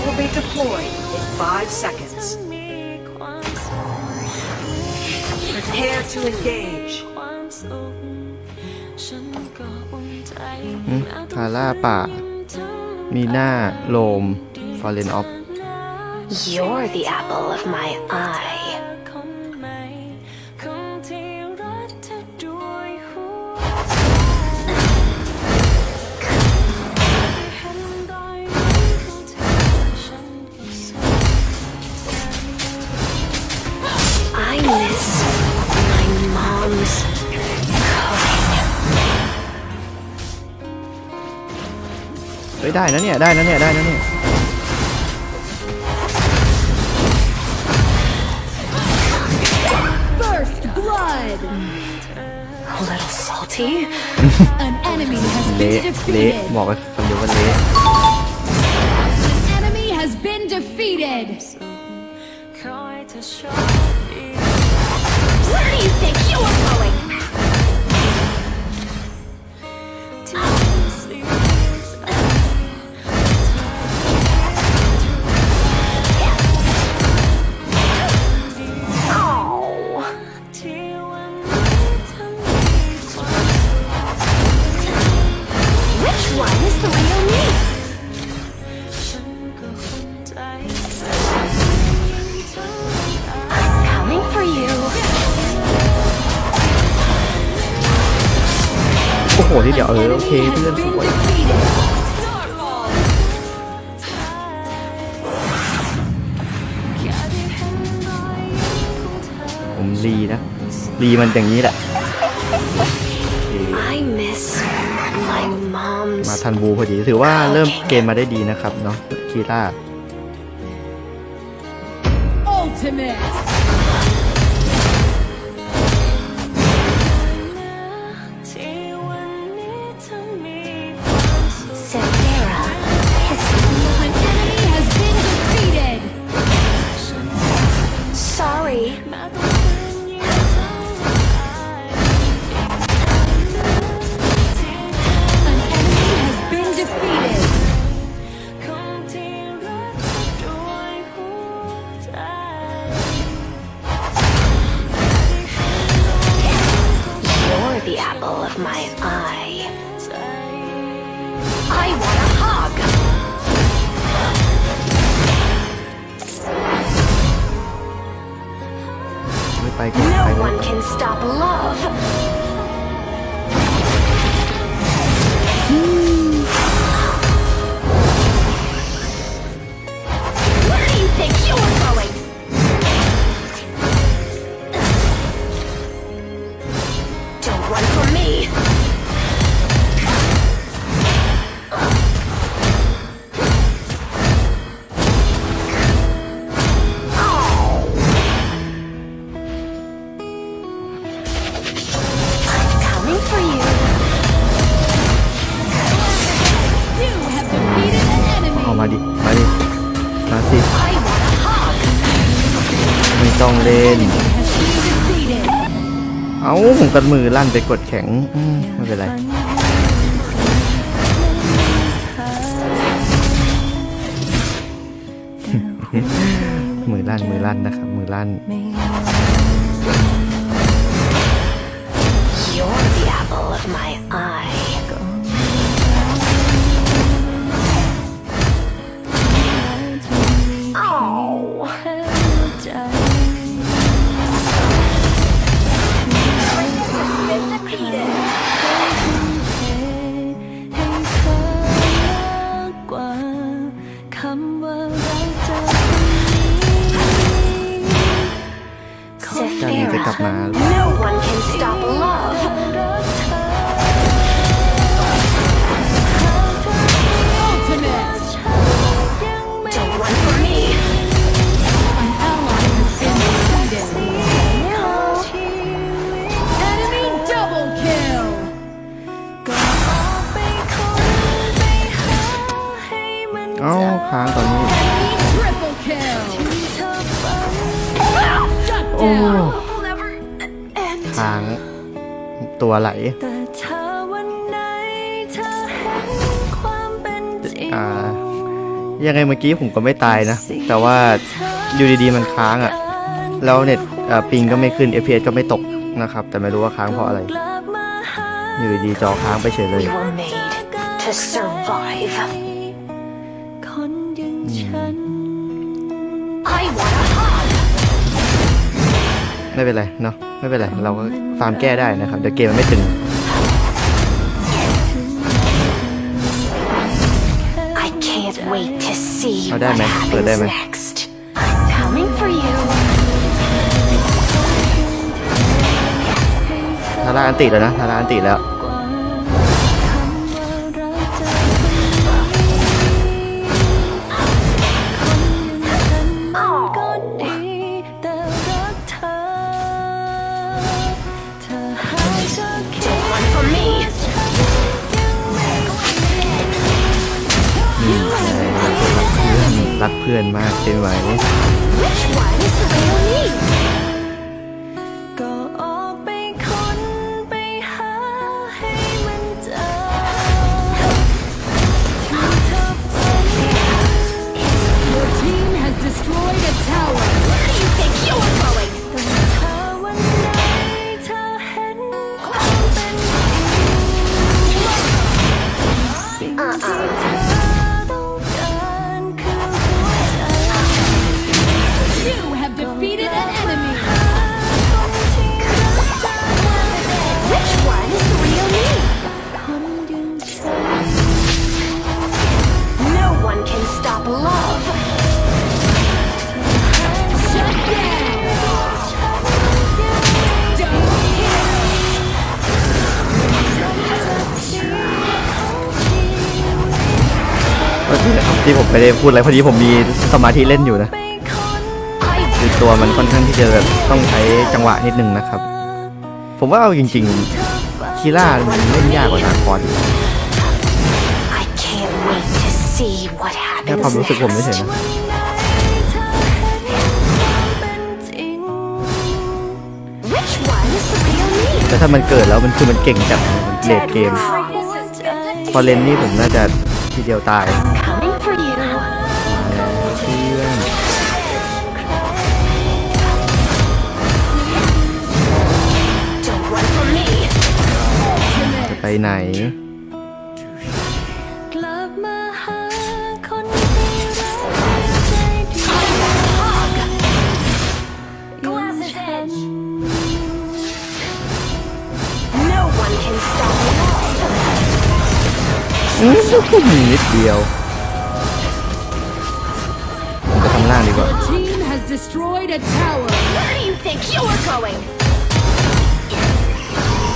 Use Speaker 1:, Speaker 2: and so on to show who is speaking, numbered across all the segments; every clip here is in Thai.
Speaker 1: Get ready. Minions will be deployed in five seconds. Prepare to engage.
Speaker 2: อืมทาร่าป่า มีหน้า โลม ฟอร์เรนออฟ
Speaker 3: You're the apple of my eye.
Speaker 2: ได้นะเนี่ยได้นะเนี่ยได้นะเนี่ย
Speaker 4: First blood!
Speaker 3: A little salty.
Speaker 4: An enemy has
Speaker 2: เละ
Speaker 4: been
Speaker 2: เละ
Speaker 4: defeated!
Speaker 2: บอกกันคำเดียวว่าเละ
Speaker 4: An enemy has been defeated!
Speaker 3: Where do you think you are
Speaker 2: เดียวเออโอเค
Speaker 4: Enemy
Speaker 2: เพื่อน
Speaker 4: has
Speaker 2: ส
Speaker 4: been
Speaker 2: วย
Speaker 4: defeated!
Speaker 2: ผมรีนะรีมันอย่างนี้แหละโอเค
Speaker 3: I miss my mom's
Speaker 2: มาทันบูพอดีถือว่าเริ่มเกมมาได้ดีนะครับเนาะคีร่า
Speaker 3: No one can stop love.
Speaker 2: มาดิ มาดิ มาสิ ไม่ต้องเล่น เอ้าผมกันมือลั่นไปกดแข็งมไม่เป็นไร มือลั่นมือลั่นนะครับ มือลั่น ยังไงเมื่อกี้ผมก็ไม่ตายนะ แต่ว่าอยู่ดีๆมันค้างอะ่ะ แล้วเน็ตอ่าปิงก็ไม่ขึ้น FPS ก็ไม่ตกนะครับ แต่ไม่รู้ว่าค้างเพราะอะไร อยู่ดีๆจอค้างไปเฉยเลย
Speaker 3: We were made to survive.
Speaker 4: คนอย่างฉัน
Speaker 3: I want a hug.
Speaker 2: ไม่เป็นไรเนาะ ไม่เป็นไร เราก็ฟาร์มแก้ได้นะครับ เดี๋ยวเกมมันไม่ตึง
Speaker 3: see
Speaker 2: Oh,
Speaker 3: what
Speaker 2: damn it. Oh,
Speaker 3: happens
Speaker 2: damn it.
Speaker 3: next. I'm coming for you.
Speaker 2: ทาร่าอันติแล้วนะทาร่าอันติแล้ว
Speaker 4: เพื่
Speaker 2: อนมากใช่ไหม
Speaker 4: ไม่ได้
Speaker 2: พูดอะไรพอดีผมมีสมาธิเล่นอยู่นะ
Speaker 4: ไปคน
Speaker 2: คือตัวมันค่อนข้างที่จะแบบต้องใช้จังหวะนิดนึงนะครับ ผมว่าเอาจริงๆคีล่ามันเล่นยากกว่านาคอน
Speaker 3: I can't wait to see what
Speaker 2: แค่
Speaker 3: happens
Speaker 2: ความรู้สึกผมไม่เฉย
Speaker 3: next.
Speaker 2: นะ
Speaker 3: Which one is the real me?
Speaker 2: แต่ถ้ามันเกิดแล้วมันคือมันเก่งจัดเลดเกม พอเลนนี่ผมน่าจะทีเดียวตาย
Speaker 3: can stop love.
Speaker 2: อื้อนิดเดียว ผมไปทำล่างดีกว่า
Speaker 4: Your team has destroyed a tower
Speaker 3: Where do you think you are going?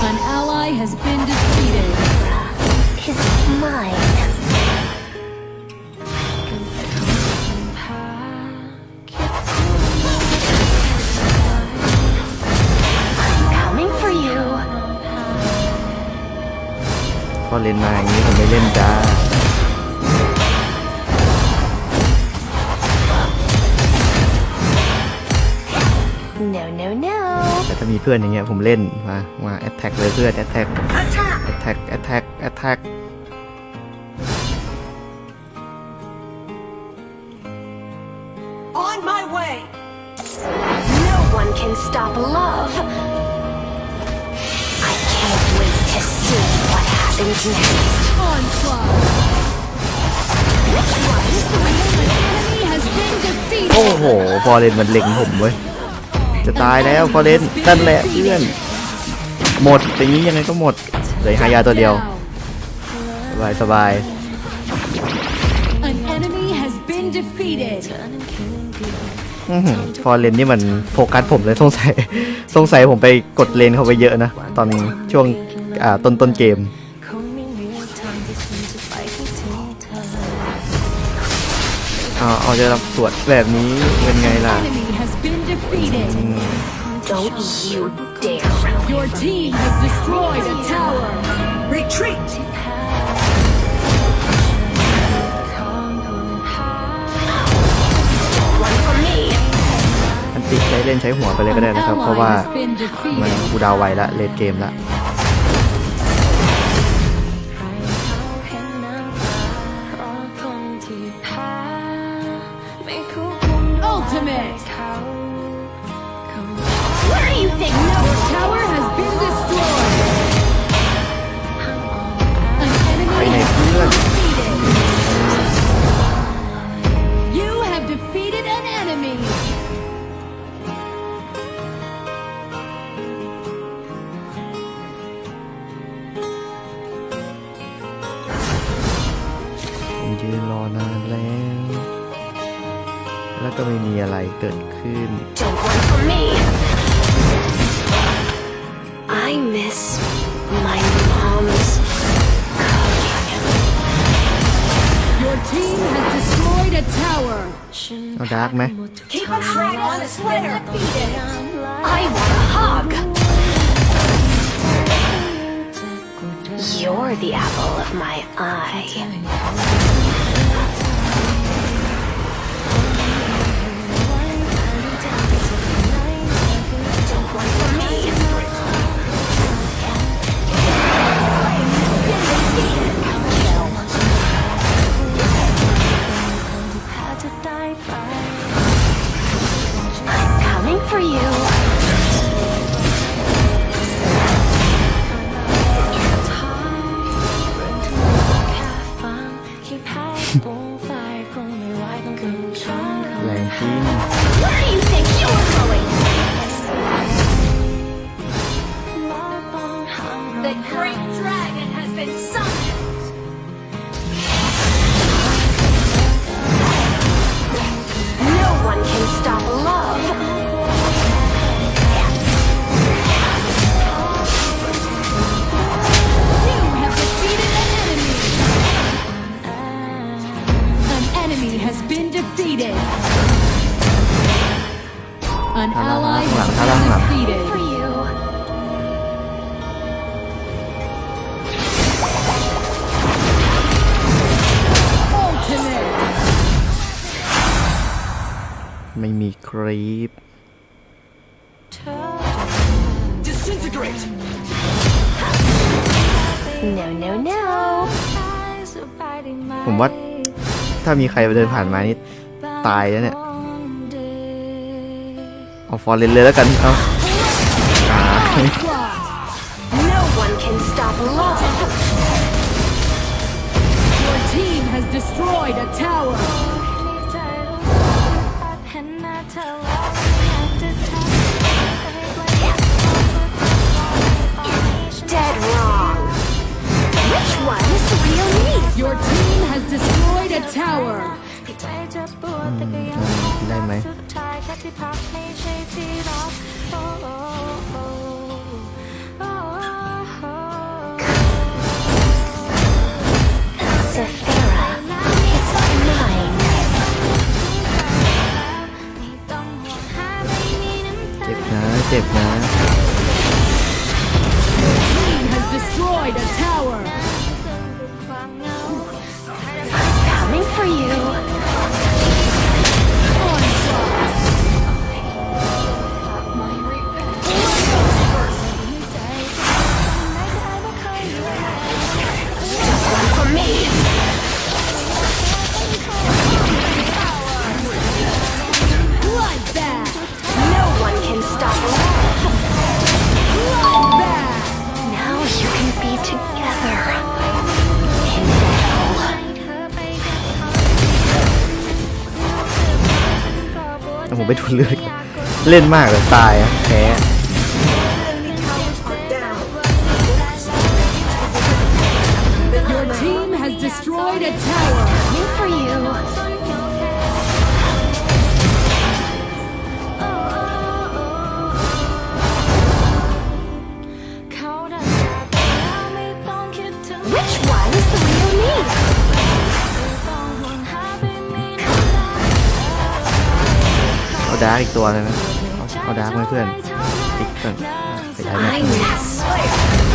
Speaker 4: An ally has been defeated
Speaker 3: Is mine. I'm coming for you.
Speaker 2: พอเลนมาอย่างนี้ผมไม่เล่นจ้า
Speaker 3: No, no, no.
Speaker 2: แต่ถ้า มีเพื่อนอย่างเงี้ยผมเล่นมามาแอตแทกเลยเพื่อนแอตแทกแอตแทกแอตแทกแอตแทก
Speaker 1: On my way!
Speaker 3: No one can stop love. I can't wait to see what happens next.
Speaker 4: Onslaught
Speaker 3: Which one is the real me?
Speaker 4: Enemy has been
Speaker 2: โอ้
Speaker 4: defeated
Speaker 2: โห พอเลนมันเล็งผมเว้ย จะตายแล้วพอเลนนั่นแหละเพื่อนหมดอย่างนี้ยังไงก็หมดเหลยหายาตัวเดียว สบายสบาย
Speaker 4: An enemy has been defeated
Speaker 2: อื้อหือพอเลนนี่มันโฟกัสผมเลยสงสัยสงสัยผมไปกดเลนเข้าไปเยอะนะ ตอนช่วงอ่าต้นต้นเกม
Speaker 4: เธอ
Speaker 2: เอาเอาจะรับสวดแบบนี้เป็นไงล่ะ
Speaker 4: Enemy has been defeated
Speaker 3: Don't you dare run away
Speaker 4: Your
Speaker 3: from
Speaker 4: team has destroyed a tower
Speaker 1: Retreat!
Speaker 3: Run from me.
Speaker 2: อันติใช้เล่นใช้หัวไปเลยก็ได้
Speaker 4: An
Speaker 2: นะครับ เพราะ
Speaker 4: ally
Speaker 2: ว่า
Speaker 4: has been
Speaker 2: มัน
Speaker 4: defeated
Speaker 2: กูดาวไวละเลดเกมละ
Speaker 4: ใครเขาเห็นน้ำตาเพราะคนที่แพ้ Ultimate!
Speaker 3: Where do you think Your
Speaker 4: tower has been destroyed?
Speaker 2: ก็ไม่มีอะไรเกิดขึ้น
Speaker 3: Don't run from me. I miss my mom's cooking.
Speaker 4: Your team has destroyed a tower.
Speaker 2: เอาดาร์กไหม
Speaker 3: Keep an eye on the Slayer. I want a hug. You're the apple of my eye. Dragon has been summoned.
Speaker 2: ไม่มีครีป
Speaker 3: No, no, no.
Speaker 2: ผมว่าถ้ามีใครเดินผ่านมานี่ตายแล้วเนี่ย เอาฟอร์เรนเลยแล้วกันเอาอ่า
Speaker 3: No one can stop love.
Speaker 4: Your team has destroyed a tower.
Speaker 2: ได้ไหม
Speaker 3: Sephira is mine.
Speaker 2: เจ็บนะเจ็บนะ
Speaker 4: Team has destroyed a tower.
Speaker 3: Coming for you. Me.
Speaker 4: Bloodbath.
Speaker 3: No one can stop love.
Speaker 4: Bloodbath.
Speaker 3: Now you can be together. In hell.
Speaker 2: แต่ผมไปทุนเลือดเล่นมากเลยตายอะแพ้
Speaker 3: Which one is the real me?
Speaker 2: เอาดาร์กอีกตัวเลยนะ เอาดาร์กไหมเพื่อนอีก
Speaker 3: ตัวไปได้ไหม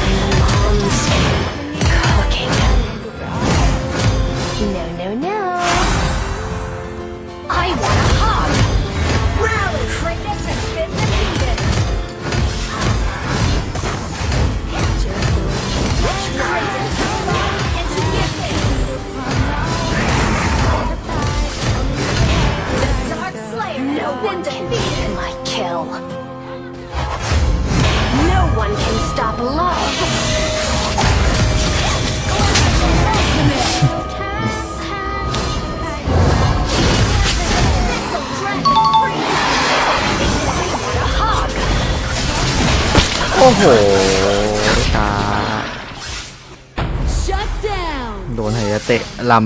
Speaker 2: โอ้โหตา
Speaker 4: Shut down.
Speaker 2: โดนไฮยาเตะล
Speaker 4: An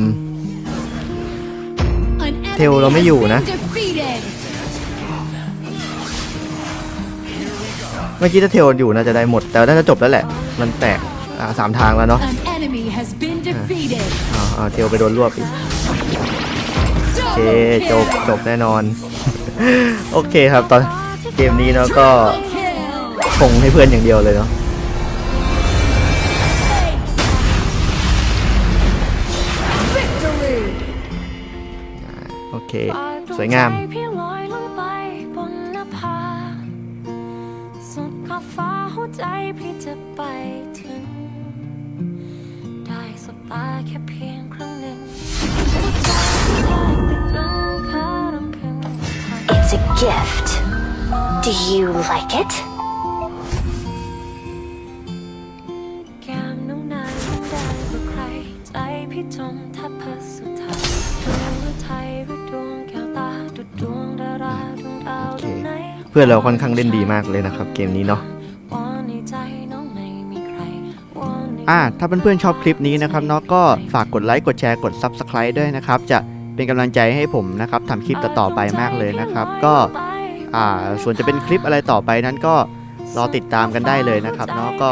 Speaker 2: Theo
Speaker 4: enemy
Speaker 2: nó mới
Speaker 4: has
Speaker 2: dù
Speaker 4: been
Speaker 2: nè.
Speaker 4: defeated. ำ
Speaker 2: เมื่อกี้ถ้าเทลอยู่น่าจะได้หมด แต่น่าจะจบแล้วแหละ มันแตกอ่าสามทางแล้วเนาะ
Speaker 4: An enemy has been defeated.
Speaker 2: อ่าอ่าเทลไปโดนรวบอีกโอเคจบจบแน่นอน โอเคครับตอนเกมนี้เนาะก็ คงให้เพื่อนอย่างเดียวเลยเนาะโอเค สวยงาม
Speaker 3: ใจพี่จะไปถึง ได้สบตาแค่เพียงครั้งหนึ่ง
Speaker 5: It's a gift. Do you like it?
Speaker 3: พื่อน
Speaker 2: เราค่อนข้างเล่นดีมากเลยนะครับเกมนี้เนาะ
Speaker 3: อ่า
Speaker 2: ถ้าเพื่อนๆชอบคลิปนี้นะครับเนาะก็ฝากกดไลค์กดแชร์กด Subscribe ด้วยนะครับ จะเป็นกำลังใจให้ผมนะครับทำคลิปต่อๆไปมากเลยนะครับ ก็อ่าส่วนจะเป็นคลิปอะไรต่อไปนั้นก็รอติดตามกันได้เลยนะครับเนาะก็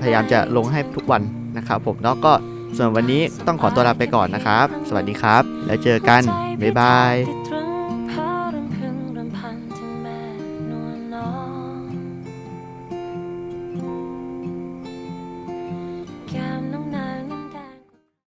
Speaker 2: พยายามจะลงให้ทุกวันนะครับผมเนาะก็ส่วนวันนี้ต้องขอตัวลาไปก่อนนะครับ สวัสดีครับ แล้วเจอกัน บ๊ายบาย